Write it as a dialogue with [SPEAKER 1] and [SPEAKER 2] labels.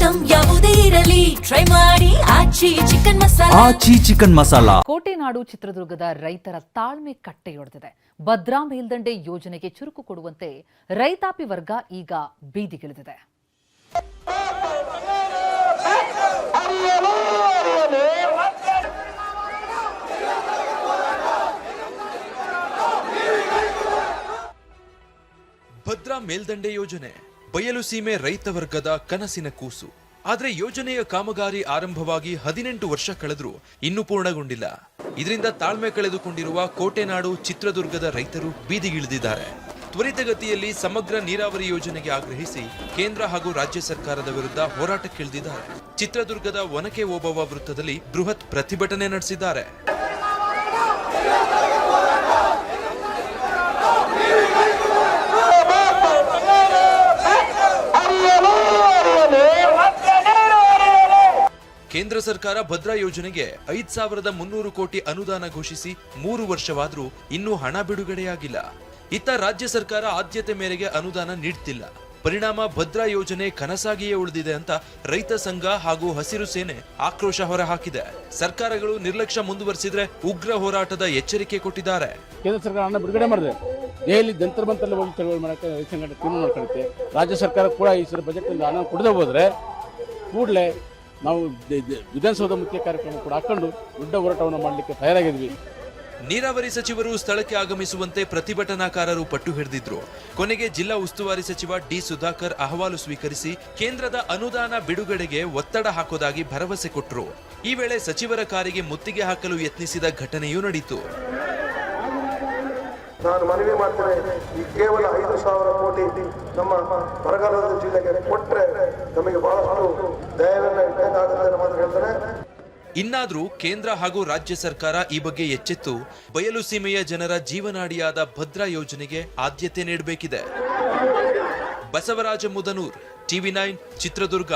[SPEAKER 1] Item ಯಾವುದೇ ಇರಲಿ. Try ಮಾಡಿ. ಆಚಿ ಚಿಕನ್ ಮಸಾಲ.
[SPEAKER 2] ಆಚಿ ಚಿಕನ್ ಮಸಾಲಾ.
[SPEAKER 3] ಕೋಟೆನಾಡು ಚಿತ್ರದುರ್ಗದ ರೈತರ ತಾಳ್ಮೆ ಕಟ್ಟೆಯೊಡೆದಿದೆ. ಭದ್ರಾ ಮೇಲ್ದಂಡೆ ಯೋಜನೆಗೆ ಚುರುಕು ಕೊಡುವಂತೆ ರೈತಾಪಿ ವರ್ಗ ಈಗ ಬೀದಿಗಿಳಿದಿದೆ.
[SPEAKER 4] ಭದ್ರಾ ಮೇಲ್ದಂಡೆ ಯೋಜನೆ. ಬಯಲು ಸೀಮೆ ರೈತ ವರ್ಗದ ಕನಸಿನ ಕೂಸು. ಆದರೆ ಯೋಜನೆಯ ಕಾಮಗಾರಿ ಆರಂಭವಾಗಿ ಹದಿನೆಂಟು ವರ್ಷ ಕಳೆದರೂ ಇನ್ನೂ ಪೂರ್ಣಗೊಂಡಿಲ್ಲ. ಇದರಿಂದ ತಾಳ್ಮೆ ಕಳೆದುಕೊಂಡಿರುವ ಕೋಟೆನಾಡು ಚಿತ್ರದುರ್ಗದ ರೈತರು ಬೀದಿಗಿಳಿದಿದ್ದಾರೆ ತ್ವರಿತಗತಿಯಲ್ಲಿ ಸಮಗ್ರ ನೀರಾವರಿ ಯೋಜನೆಗೆ ಆಗ್ರಹಿಸಿ ಕೇಂದ್ರ ಹಾಗೂ ರಾಜ್ಯ ಸರ್ಕಾರದ ವಿರುದ್ಧ ಹೋರಾಟಕ್ಕಿಳಿದಿದ್ದಾರೆ. ಚಿತ್ರದುರ್ಗದ ಒನಕೆ ಓಬವ್ವ ವೃತ್ತದಲ್ಲಿ ಬೃಹತ್ ಪ್ರತಿಭಟನೆ ನಡೆಸಿದ್ದಾರೆ. ಕೇಂದ್ರ ಸರ್ಕಾರ ಭದ್ರಾ ಯೋಜನೆಗೆ ಐದ್ ಸಾವಿರದ ಮುನ್ನೂರು ಕೋಟಿ ಅನುದಾನ ಘೋಷಿಸಿ ಮೂರು ವರ್ಷವಾದ್ರೂ ಇನ್ನೂ ಹಣ ಬಿಡುಗಡೆಯಾಗಿಲ್ಲ. ಇತ್ತ ರಾಜ್ಯ ಸರ್ಕಾರ ಆದ್ಯತೆ ಮೇರೆಗೆ ಅನುದಾನ ನೀಡ್ತಿಲ್ಲ. ಪರಿಣಾಮ ಭದ್ರಾ ಯೋಜನೆ ಕನಸಾಗಿಯೇ ಉಳಿದಿದೆ ಅಂತ ರೈತ ಸಂಘ ಹಾಗೂ ಹಸಿರು ಸೇನೆ ಆಕ್ರೋಶ ಹೊರಹಾಕಿದೆ. ಸರ್ಕಾರಗಳು ನಿರ್ಲಕ್ಷ್ಯ ಮುಂದುವರಿಸಿದ್ರೆ ಉಗ್ರ ಹೋರಾಟದ ಎಚ್ಚರಿಕೆ ಕೊಟ್ಟಿದ್ದಾರೆ.
[SPEAKER 5] ಕೇಂದ್ರ ಸರ್ಕಾರ ಹಣ ಬಿಡುಗಡೆ ಮಾಡಿದೆ. ದೆಹಲಿ ಜಂತರ್ ಮಂತಲ್ಲಿ ಹೋಗಿ ಚಳವಳಿ ಮಾಡಕ್ಕೆ ರೈತ ಸಂಘಟನೆ ತೀರ್ಮಾನ ಮಾಡ್ಕೊಳ್ಳುತ್ತೆ ರಾಜ್ಯ ಸರ್ಕಾರ ಕೂಡ ಈ ಸಲ ಬಜೆಟ್ ಹಣ ಕೊಡದೆ ಹೋದ್ರೆ ಕೂಡಲೇ ನಾವು ವಿಧಾನಸೌಧ ಮುಖ್ಯ ಕಾರ್ಯಕ್ರಮ ಕೂಡ ಹಾಕೊಂಡು ದೊಡ್ಡ ಹೋರಾಟವನ್ನು ಮಾಡಲಿಕ್ಕೆ ತಯಾರಾಗಿದ್ವಿ.
[SPEAKER 4] ನೀರಾವರಿ ಸಚಿವರು ಸ್ಥಳಕ್ಕೆ ಆಗಮಿಸುವಂತೆ ಪ್ರತಿಭಟನಾಕಾರರು ಪಟ್ಟು ಹಿಡಿದಿದ್ರು. ಕೊನೆಗೆ ಜಿಲ್ಲಾ ಉಸ್ತುವಾರಿ ಸಚಿವ ಡಿ ಸುಧಾಕರ್ ಅಹವಾಲು ಸ್ವೀಕರಿಸಿ ಕೇಂದ್ರದ ಅನುದಾನ ಬಿಡುಗಡೆಗೆ ಒತ್ತಡ ಹಾಕೋದಾಗಿ ಭರವಸೆ ಕೊಟ್ಟರು ಈ ವೇಳೆ ಸಚಿವರ ಕಾರಿಗೆ ಮುತ್ತಿಗೆ ಹಾಕಲು ಯತ್ನಿಸಿದ ಘಟನೆಯೂ ನಡೆಯಿತು
[SPEAKER 6] ನಾನು ಮನವಿ ಮಾಡ್ತೇನೆ ಈ ಕೇವಲ ಐದು ಸಾವಿರ ಕೋಟಿ ನಮ್ಮ ಬರಗಾಲದ ಜಿಲ್ಲೆಗೆ ಕೊಟ್ಟರೆ ನಮಗೆ ಬಹಳಷ್ಟು
[SPEAKER 4] ಇನ್ನಾದ್ರೂ ಕೇಂದ್ರ ಹಾಗೂ ರಾಜ್ಯ ಸರ್ಕಾರ ಈ ಬಗ್ಗೆ ಎಚ್ಚೆತ್ತು. ಬಯಲು ಸೀಮೆಯ ಜನರ ಜೀವನಾಡಿಯಾದ ಭದ್ರಾ ಯೋಜನೆಗೆ ಆದ್ಯತೆ ನೀಡಬೇಕಿದೆ. Basavaraja Mudanur, TV nine, Chitradurga.